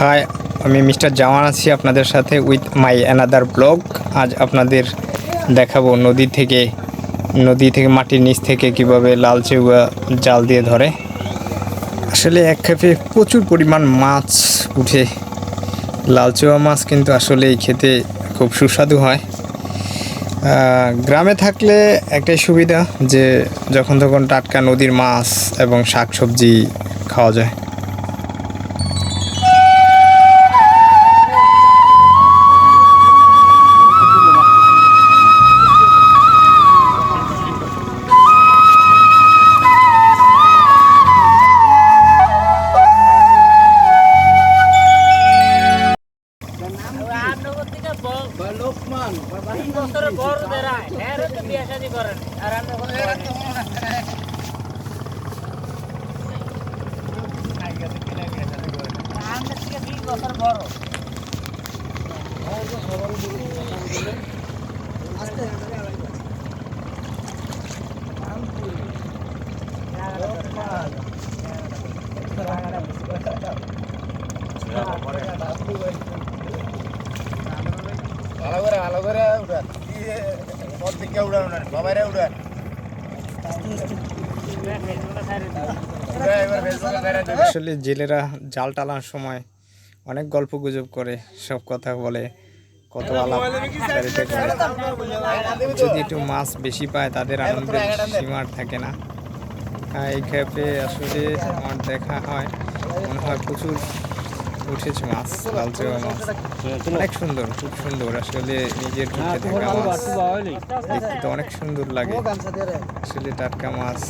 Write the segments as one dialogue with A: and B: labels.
A: High, আমি mister Jawan আছি আপনাদের সাথে উইথ মাই অ্যানাদার ব্লগ। আজ আপনাদের দেখাবো নদী থেকে নদী থেকে, মাটির নিচ থেকে কীভাবে লাল চেউয়া জাল দিয়ে ধরে। আসলে এক খেপে প্রচুর পরিমাণ মাছ উঠে। লাল চেউয়া মাছ কিন্তু আসলে এই খেতে খুব সুস্বাদু হয়। গ্রামে থাকলে একটাই সুবিধা যে যখন তখন টাটকা নদীর মাছ এবং শাকসবজি খাওয়া যায়।
B: জগৎ থেকে
C: লোকমান
B: তিন বছরের বড় যারা হ্যাঁ তো বিয়ে শাদি করেন। আর আমরা বছর বড়। Yeah, I'm going to ভালো
D: করে ভালো করে উড়ান উড়ান উড়ান বাবারে উড়ান
A: আসলে জেলেরা জাল টানার সময় অনেক গল্প গুজব করে সব কথা বলে কত আলাপ যদি একটু মাছ বেশি পায় তাদের আনন্দের সীমার থাকে না। এই ক্ষেপে আসলে আমার দেখা হয় মনে হয় প্রচুর উঠেছে মাছ লালচে মাছ অনেক সুন্দর খুব সুন্দর। আসলে নিজের চোখে দেখা মাছ। দেখতে অনেক সুন্দর লাগে। আসলে টাটকা মাছ।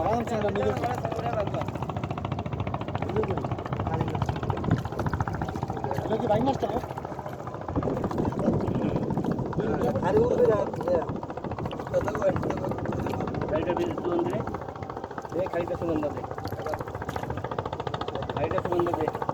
B: आराम से अंदर निकल लगे भाई मस्त है
E: अरे वो भी रात है तो तो
B: भाई का भी सुन ले
C: देख भाई का सुन ले भाई का सुन ले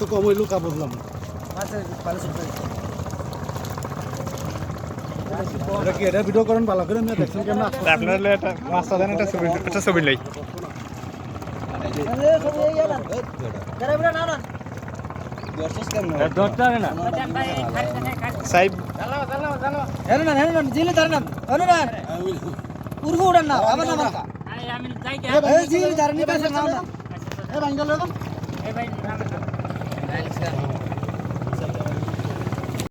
E: তো কম হইল কাপড় কা বুঝলাম এটা কি এটা ভিডিও করেন ভালো করে আমি
A: দেখছেন
E: কেমন
A: আপনার একটা মাছটা দেন একটা ছবি একটা ছবি লই সাইব